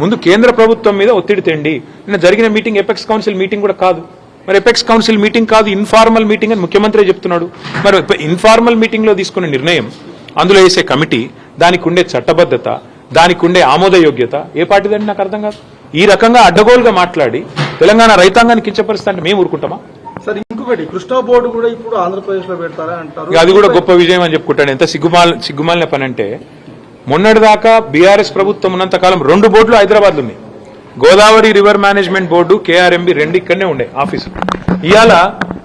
ముందు కేంద్ర ప్రభుత్వం మీద ఒత్తిడి తెండి. నిన్న జరిగిన మీటింగ్ ఎపెక్స్ కౌన్సిల్ మీటింగ్ కూడా కాదు. మరి ఎపెక్స్ కౌన్సిల్ మీటింగ్ కాదు ఇన్ఫార్మల్ మీటింగ్ అని ముఖ్యమంత్రి చెప్తున్నాడు. మరి ఇన్ఫార్మల్ మీటింగ్లో తీసుకున్న నిర్ణయం అందులో వేసే కమిటీ దానికి ఉండే చట్టబద్ధత దానికి ఉండే ఆమోదయోగ్యత ఏ పార్టీదండి నాకు అర్థం కాదు. ఈ రకంగా అడ్డగోలుగా మాట్లాడి తెలంగాణ రైతాంగాన్ని కించపరిస్తే అంటే మేము ఊరుకుంటామా? సార్ ఇంకొకటి కృష్ణా బోర్డు కూడా ఇప్పుడు ఆంధ్రప్రదేశ్లో పెడతారా అంటారు? అది కూడా గొప్ప విజయం అని చెప్పుకుంటాను. ఎంత సిగ్గుమాల సిగ్గుమాలిన పని అంటే మొన్నటిదాకా బీఆర్ఎస్ ప్రభుత్వం ఉన్నంత కాలం రెండు బోర్డులు హైదరాబాద్ ఉన్నాయి Godavari river management board KRMB రెండు ఇక్కడనే ఉండే ఆఫీసు. ఇవాళ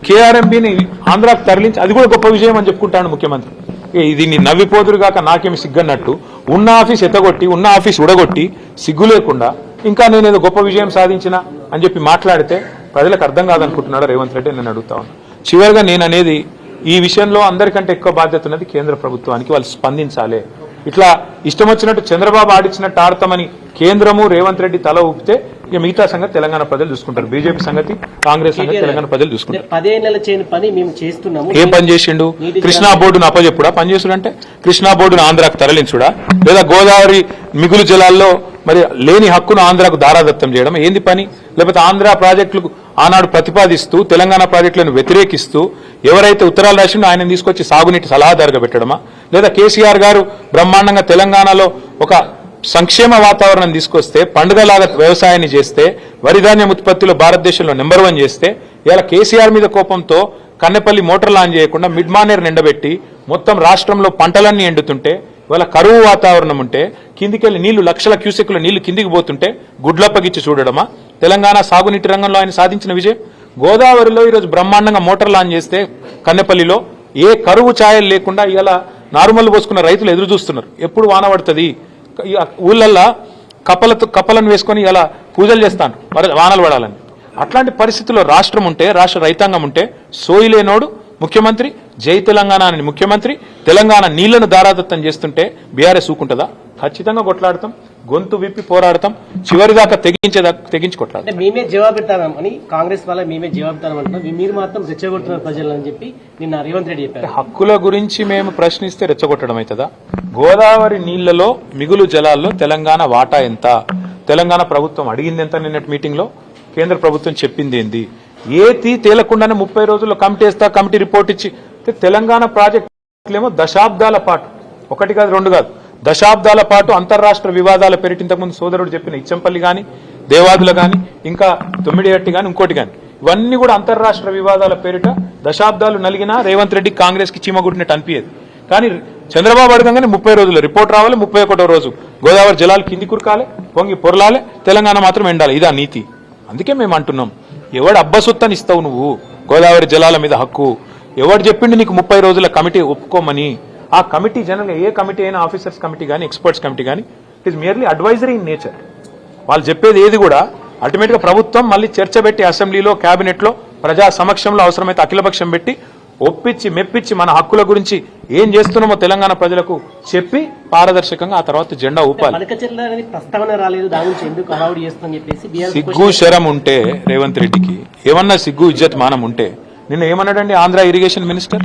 కేఆర్ఎంబిని ఆంధ్రాకు తరలించి అది కూడా గొప్ప విజయం అని చెప్పుకుంటాను ముఖ్యమంత్రి. ఏ ఇది నవ్విపోదురు కాక నాకేమి సిగ్గన్నట్టు. ఉన్న ఆఫీస్ ఎత్తగొట్టి ఉన్న ఆఫీస్ ఉడగొట్టి సిగ్గు లేకుండా ఇంకా నేను ఏదో గొప్ప విజయం సాధించిన అని చెప్పి మాట్లాడితే ప్రజలకు అర్థం కాదనుకుంటున్నాడు రేవంత్ రెడ్డి నేను అడుగుతా ఉన్నాను చివరిగా నేను అనేది ఈ విషయంలో అందరికంటే ఎక్కువ బాధ్యత ఉన్నది కేంద్ర ప్రభుత్వానికి వాళ్ళు స్పందించాలి. ఇట్లా ఇష్టం వచ్చినట్టు చంద్రబాబు ఆడిచ్చినట్టు ఆడతామని కేంద్రము రేవంత్ రెడ్డి తల ఊపితే ఇక మిగతా సంగతి తెలంగాణ ప్రజలు చూసుకుంటారు. బీజేపీ సంగతి కాంగ్రెస్ సంగతి తెలంగాణ ప్రజలు చూసుకుంటారు. పదేళ్ళ చేయని పని మేము చేస్తున్నాము. ఏం పని చేసిండు? కృష్ణా బోర్డును అప్పచెప్పుడా పని చేసుడంటే కృష్ణా బోర్డును ఆంధ్రాకు తరలించుడా? లేదా గోదావరి మిగులు జలాల్లో మరి లేని హక్కును ఆంధ్రాకు దారాదత్తం చేయడం ఏంది పని? లేకపోతే ఆంధ్ర ప్రాజెక్టులకు ఆనాడు ప్రతిపాదిస్తూ తెలంగాణ ప్రాజెక్టులను వ్యతిరేకిస్తూ ఎవరైతే ఉత్తరాలు రాసిండో ఆయన తీసుకొచ్చి సాగునీటి సలహాదారుగా పెట్టడమా? లేదా కేసీఆర్ గారు బ్రహ్మాండంగా తెలంగాణలో ఒక సంక్షేమ వాతావరణం తీసుకొస్తే పండుగలాగా వ్యవసాయాన్ని చేస్తే వరి ధాన్యం ఉత్పత్తిలో భారతదేశంలో నెంబర్ వన్ చేస్తే ఇలా కేసీఆర్ మీద కోపంతో కన్నెపల్లి మోటార్ లాంచ్ చేయకుండా మిడ్ మానేర్ నిండబెట్టి మొత్తం రాష్ట్రంలో పంటలన్నీ ఎండుతుంటే ఇవాళ కరువు వాతావరణం ఉంటే కిందికెళ్ళి నీళ్ళు లక్షల క్యూసెక్ల నీళ్ళు కిందికి పోతుంటే గుడ్లప్పగిచ్చి చూడడమా? తెలంగాణ సాగునీటి రంగంలో ఆయన సాధించిన విజయం? గోదావరిలో ఈరోజు బ్రహ్మాండంగా మోటార్ లాంచ్ చేస్తే కన్నెపల్లిలో ఏ కరువు ఛాయలు లేకుండా ఇలా నారుమల్లు పోసుకున్న రైతులు ఎదురు చూస్తున్నారు. ఎప్పుడు వాన పడుతుంది? ఊళ్ళల్లా ఊళ్ళల్లో కప్పలతో కప్పలను వేసుకొని ఇలా పూజలు చేస్తాను. వానలు పడాలని. అట్లాంటి పరిస్థితుల్లో రాష్ట్రం ఉంటే రాష్ట్ర రైతాంగం ఉంటే సోయిలేనోడు ముఖ్యమంత్రి జై తెలంగాణ అని ముఖ్యమంత్రి తెలంగాణ నీళ్ళను దారాదత్తం చేస్తుంటే బీఆర్ఎస్ ఊకుంటుందా? ఖచ్చితంగా కొట్లాడతాం గొంతు విప్పి పోరాడతాం చివరిదాకా తెగించేదాకా తెగించి కొట్లాడతాం అంటే మేమే జవాబెడతాం అని కాంగ్రెస్ వల్ల మేమే జవాబుతాం అంటున్నాం మీరు మాత్రం రెచ్చగొడుతున్నారు ప్రజలు అని చెప్పి నిన్న రేవంత్ రెడ్డి చెప్పారు. హక్కుల గురించి మేము ప్రశ్నిస్తే రెచ్చగొట్టడం అవుతుందా? గోదావరి నీళ్ళలో మిగులు జలాల్లో తెలంగాణ వాటా ఎంత? తెలంగాణ ప్రభుత్వం అడిగింది ఎంత నిన్నటి మీటింగ్లో కేంద్ర ప్రభుత్వం చెప్పింది ఏంది? ఏతి తేలకుండానే ముప్పై రోజుల్లో కమిటీ వేస్తా కమిటీ రిపోర్ట్ ఇచ్చి. తెలంగాణ ప్రాజెక్టులేమో దశాబ్దాల పాటు. ఒకటి కాదు రెండు కాదు. దశాబ్దాల పాటు అంతర్రాష్ట్ర వివాదాల పేరిట ఇంతకుముందు సోదరుడు చెప్పిన ఇచ్చంపల్లి గాని దేవాదుల గాని ఇంకా తొమ్మిడిగట్టి గాని ఇంకోటి గాని. ఇవన్నీ కూడా అంతర్రాష్ట్ర వివాదాల పేరిట దశాబ్దాలు నలిగినా రేవంత్ రెడ్డి కాంగ్రెస్కి చీమగుట్టినట్టు అనిపించేది కానీ చంద్రబాబు అడగంగానే ముప్పై రోజులు రిపోర్ట్ రావాలి ముప్పై ఒకటో రోజు. గోదావరి జలాలు కింది కురకాలి పొంగి పొరలాలి తెలంగాణ మాత్రం ఎండాలి. ఇదా నీతి. అందుకే మేము అంటున్నాం ఎవడు అబ్బసొత్తని ఇస్తావు నువ్వు? గోదావరి జలాల మీద హక్కు. ఎవడు చెప్పిండు నీకు ముప్పై రోజుల కమిటీ ఒప్పుకోమని? ఆ కమిటీ జనరల్ ఏ కమిటీ అయినా ఆఫీసర్స్ కమిటీ కానీ ఎక్స్పర్ట్స్ కమిటీ కానీ it is merely advisory in nature వాళ్ళు చెప్పేది ఏది కూడా అల్టిమేట్గా ప్రభుత్వం మళ్ళీ చర్చ పెట్టి అసెంబ్లీలో క్యాబినెట్లో ప్రజా సమక్షంలో అవసరమైతే అఖిలపక్షం పెట్టి ఒప్పించి మెప్పించి మన హక్కుల గురించి ఏం చేస్తున్నామో తెలంగాణ ప్రజలకు చెప్పి పారదర్శకంగా ఆ తర్వాత జెండా ఊపాలి. సిగ్గు శరం ఉంటే రేవంత్ రెడ్డికి. ఏమన్నా సిగ్గు ఇజ్జత్ మానం ఉంటే. నిన్న ఏమన్నాడండి ఆంధ్ర ఇరిగేషన్ మినిస్టర్?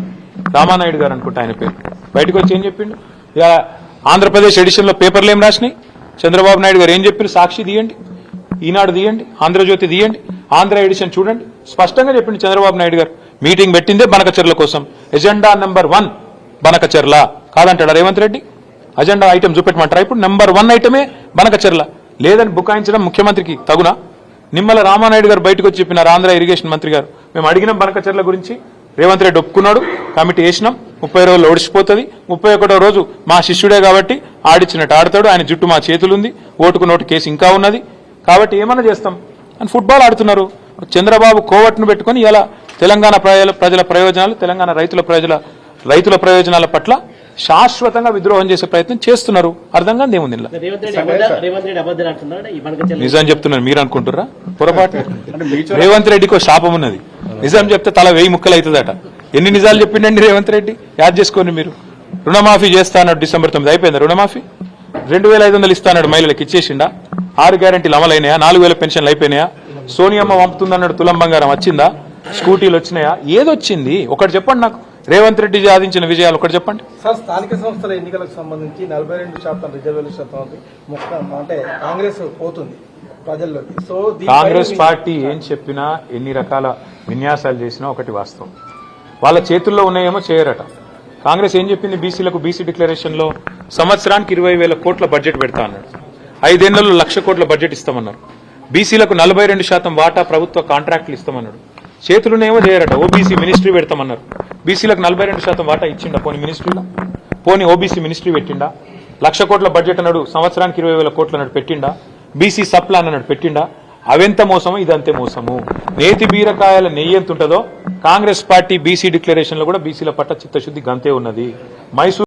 రామానాయుడు గారు అనుకుంటా ఆయన పేరు. బయటకు వచ్చి ఏం చెప్పిండు? ఇక ఆంధ్రప్రదేశ్ ఎడిషన్లో పేపర్లు ఏం రాసినాయి. చంద్రబాబు నాయుడు గారు ఏం చెప్పారు? సాక్షి తీయండి. ఈనాడు తీయండి. ఆంధ్రజ్యోతి తీయండి. ఆంధ్ర ఎడిషన్ చూడండి. స్పష్టంగా చెప్పిండు చంద్రబాబు నాయుడు గారు. మీటింగ్ పెట్టిందే బనకచెర్ల కోసం. Agenda number one Banakacherla. కాదంటాడా Revanth Reddy? Agenda item చూపెట్టమంటారా? ఇప్పుడు నెంబర్ వన్ ఐటమే బనకచెర్ల. లేదని బుకాయించడం ముఖ్యమంత్రికి తగునా? నిమ్మల రామానాయుడు గారు బయటకు వచ్చి చెప్పినారు ఆంధ్ర ఇరిగేషన్ మంత్రి గారు. మేము అడిగినాం బనకచెర్ల గురించి. రేవంత్ రెడ్డి ఒప్పుకున్నాడు. కమిటీ వేసినాం. ముప్పై రోజులు ఓడిచిపోతుంది. ముప్పై ఒకటో రోజు మా శిష్యుడే కాబట్టి ఆడిచ్చినట్టు ఆడతాడు. ఆయన జుట్టు మా చేతులుంది. ఓటుకు నోటు కేసు ఇంకా ఉన్నది. కాబట్టి ఏమన్నా చేస్తాం. అని ఫుట్బాల్ ఆడుతున్నారు. చంద్రబాబు కోవట్ను పెట్టుకొని ఇలా తెలంగాణ ప్రజల ప్రజల ప్రయోజనాలు తెలంగాణ రైతుల ప్రజల రైతుల ప్రయోజనాల పట్ల శాశ్వతంగా విద్రోహం చేసే ప్రయత్నం చేస్తున్నారు. అర్థం కాదు ఏముంది ఇందులో. రేవంత్ రెడ్డి అబద్ధ- రేవంత్ రెడ్డి అబద్ధాలు అంటున్నాడు. ఈ పడకచెర్ల నిజం చెప్తున్నారు మీరు అనుకుంటుర్రా? పొరపాటు. రేవంత్ రెడ్డికి ఒక శాపం ఉన్నది. నిజం చెప్తే తల వెయ్యి ముక్కలు అవుతుందట. ఎన్ని నిజాలు చెప్పిండండి రేవంత్ రెడ్డి? యాద్ చేసుకోండి మీరు. రుణమాఫీ చేస్తా అన్నాడు డిసెంబర్ తొమ్మిది. అయిపోయిందా రుణమాఫీ? రెండు వేల ఐదు వందలు ఇస్తా అన్నాడు మహిళలకు ఇచ్చేసిండా? ఆరు గ్యారంటీలు అమలైనాయా? నాలుగు వేల పెన్షన్లు అయిపోయినాయా? సోనియమ్మ పంపుతుందన్నాడు తులం బంగారం. వచ్చిందా? స్కూటీలు వచ్చినాయా? ఏదొచ్చింది? ఒకటి చెప్పండి నాకు. రేవంత్ రెడ్డి సాధించిన విజయాలు ఒకటి చెప్పండి. సార్ స్థానిక సంస్థల ఎన్నికలకు సంబంధించి నలభై రెండు శాతం రిజర్వేషన్ అంటే కాంగ్రెస్ పోతుంది ప్రజల్లోకి. సో కాంగ్రెస్ పార్టీ ఏం చెప్పినా ఎన్ని రకాల విన్యాసాలు చేసినా ఒకటి వాస్తవం. వాళ్ళ చేతుల్లో ఉన్నాయేమో చేయరట. కాంగ్రెస్ ఏం చెప్పింది? బీసీలకు బీసీ డిక్లరేషన్లో సంవత్సరానికి ఇరవై వేల కోట్ల బడ్జెట్ పెడతా అన్నాడు. ఐదేళ్ళలో లక్ష కోట్ల బడ్జెట్ ఇస్తామన్నారు. బీసీలకు నలభై రెండు శాతం వాటా ప్రభుత్వ కాంట్రాక్టులు ఇస్తామన్నాడు. చేతులునేమో చేయరట ఓబీసీ మినిస్ట్రీ పెడతామన్నారు. బీసీలకు నలభై రెండు శాతం వాటా ఇచ్చిండా పోనీ మినిస్ట్రీలో? పోనీ ఓబీసీ మినిస్ట్రీ పెట్టిండా? లక్ష కోట్ల బడ్జెట్ అన్నాడు సంవత్సరానికి ఇరవై వేల కోట్లు అన్నాడు పెట్టిండా? బీసీ సప్లాన్ అన్నాడు పెట్టిండా? అవెంత మోసమో ఇదంతే మోసము. నేతి బీరకాయల నెయ్యి ఎంత ఉంటుందో కాంగ్రెస్ పార్టీ బీసీ డిక్లరేషన్లో కూడా బీసీల పట్ల చిత్తశుద్ధి గంతే ఉన్నది. మైసూర్